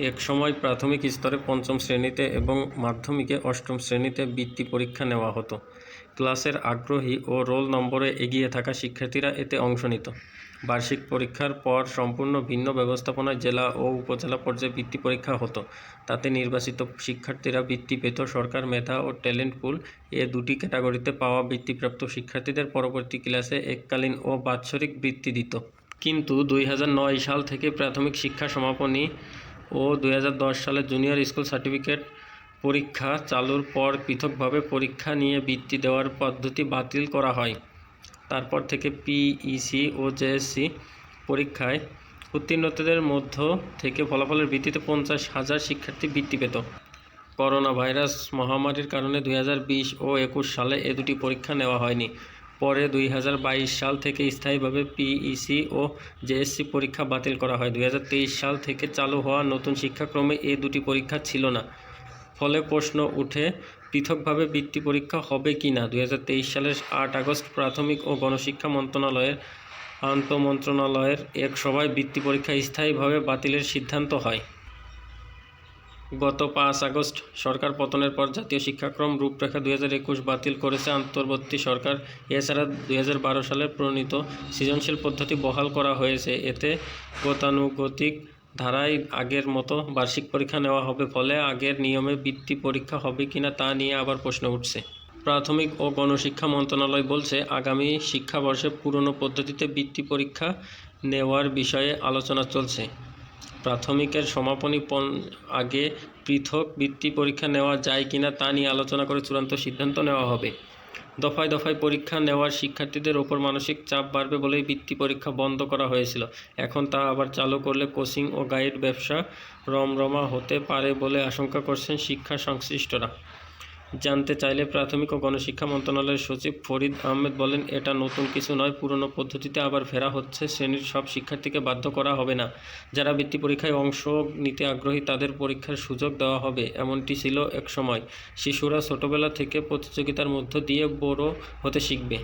একসময় প্রাথমিক স্তরে পঞ্চম শ্রেণীতে এবং মাধ্যমিকে অষ্টম শ্রেণীতে বৃত্তি পরীক্ষা নেওয়া হতো। ক্লাসের আগ্রহী ও রোল নম্বরে এগিয়ে থাকা শিক্ষার্থীরা এতে অংশ নিত। বার্ষিক পরীক্ষার পর সম্পূর্ণ ভিন্ন ব্যবস্থাপনায় জেলা ও উপজেলা পর্যায়ে বৃত্তি পরীক্ষা হতো। তাতে নির্বাচিত শিক্ষার্থীরা বৃত্তি পেত সরকার, মেধা ও ট্যালেন্ট পুল। এ দুটি ক্যাটাগরিতে পাওয়া বৃত্তিপ্রাপ্ত শিক্ষার্থীদের পরবর্তী ক্লাসে এককালীন ও বাৎসরিক বৃত্তি দিত। কিন্তু দুই সাল থেকে প্রাথমিক শিক্ষা সমাপনী ও দু হাজার দশ সালে জুনিয়র স্কুল সার্টিফিকেট পরীক্ষা চালুর পর পৃথকভাবে পরীক্ষা নিয়ে বৃত্তি দেওয়ার পদ্ধতি বাতিল করা হয়। তারপর থেকে পিইসি ও জেএসসি পরীক্ষায় উত্তীর্ণতাদের মধ্য থেকে ফলাফলের ভিত্তিতে পঞ্চাশ হাজার শিক্ষার্থী বৃত্তি পেত। করোনা ভাইরাস মহামারীর কারণে দু হাজার বিশ ও একুশ সালে এ দুটি পরীক্ষা নেওয়া হয়নি। পরে দুই হাজার বাইশ সাল থেকে স্থায়ীভাবে পিইসি ও জেএসসি পরীক্ষা বাতিল করা হয়। দুই হাজার তেইশ সাল থেকে চালু হওয়া নতুন শিক্ষাক্রমে এ দুটি পরীক্ষা ছিল না। ফলে প্রশ্ন উঠে, পৃথকভাবে বৃত্তি পরীক্ষা হবে কি না? দুই হাজার তেইশ সালের আট আগস্ট প্রাথমিক ও গণশিক্ষা মন্ত্রণালয়ের আন্তঃমন্ত্রণালয়ের এক সভায় বৃত্তি পরীক্ষা স্থায়ীভাবে বাতিলের সিদ্ধান্ত হয়। গত পাঁচ আগস্ট সরকার পতনের পর জাতীয় শিক্ষাক্রম রূপরেখা দুই হাজার একুশ বাতিল করেছে অন্তর্বর্তী সরকার। এছাড়া দুই হাজার বারো সালে প্রণীত সৃজনশীল পদ্ধতি বহাল করা হয়েছে। এতে গতানুগতিক ধারায় আগের মতো বার্ষিক পরীক্ষা নেওয়া হবে, ফলে আগের নিয়মে বৃত্তি পরীক্ষা হবে কিনা তা নিয়ে আবার প্রশ্ন উঠছে। প্রাথমিক ও গণশিক্ষা মন্ত্রণালয় বলছে, আগামী শিক্ষাবর্ষে পুরনো পদ্ধতিতে বৃত্তি পরীক্ষা নেওয়ার বিষয়ে আলোচনা চলছে। প্রাথমিকের সমাপনী আগে পৃথক বৃত্তি পরীক্ষা নেওয়া যায় কিনা তা নিয়ে আলোচনা করে চূড়ান্ত সিদ্ধান্ত নেওয়া হবে। দফায় দফায় পরীক্ষা নেওয়ার শিক্ষার্থীদের ওপর মানসিক চাপ বাড়বে বলেই বৃত্তি পরীক্ষা বন্ধ করা হয়েছিল। এখন তা আবার চালু করলে কোচিং ও গাইড ব্যবসা রমরমা হতে পারে বলে আশঙ্কা করছেন শিক্ষা সংশ্লিষ্টরা। জানতে চাইলে প্রাথমিক ও গণশিক্ষা মন্ত্রণালয়ের সচিব ফরিদ আহমেদ বলেন, এটা নতুন কিছু নয়, পুরনো পদ্ধতিতে আবার ফেরা হচ্ছে, শ্রেণির সব শিক্ষার্থীকে বাধ্য করা হবে না। যারা বৃত্তি পরীক্ষায় অংশ নিতে আগ্রহী, তাদের পরীক্ষার সুযোগ দেওয়া হবে, এমনটি ছিল এক সময় শিশুরা ছোটবেলা থেকে প্রতিযোগিতার মধ্য দিয়ে বড় হতে শিখবে।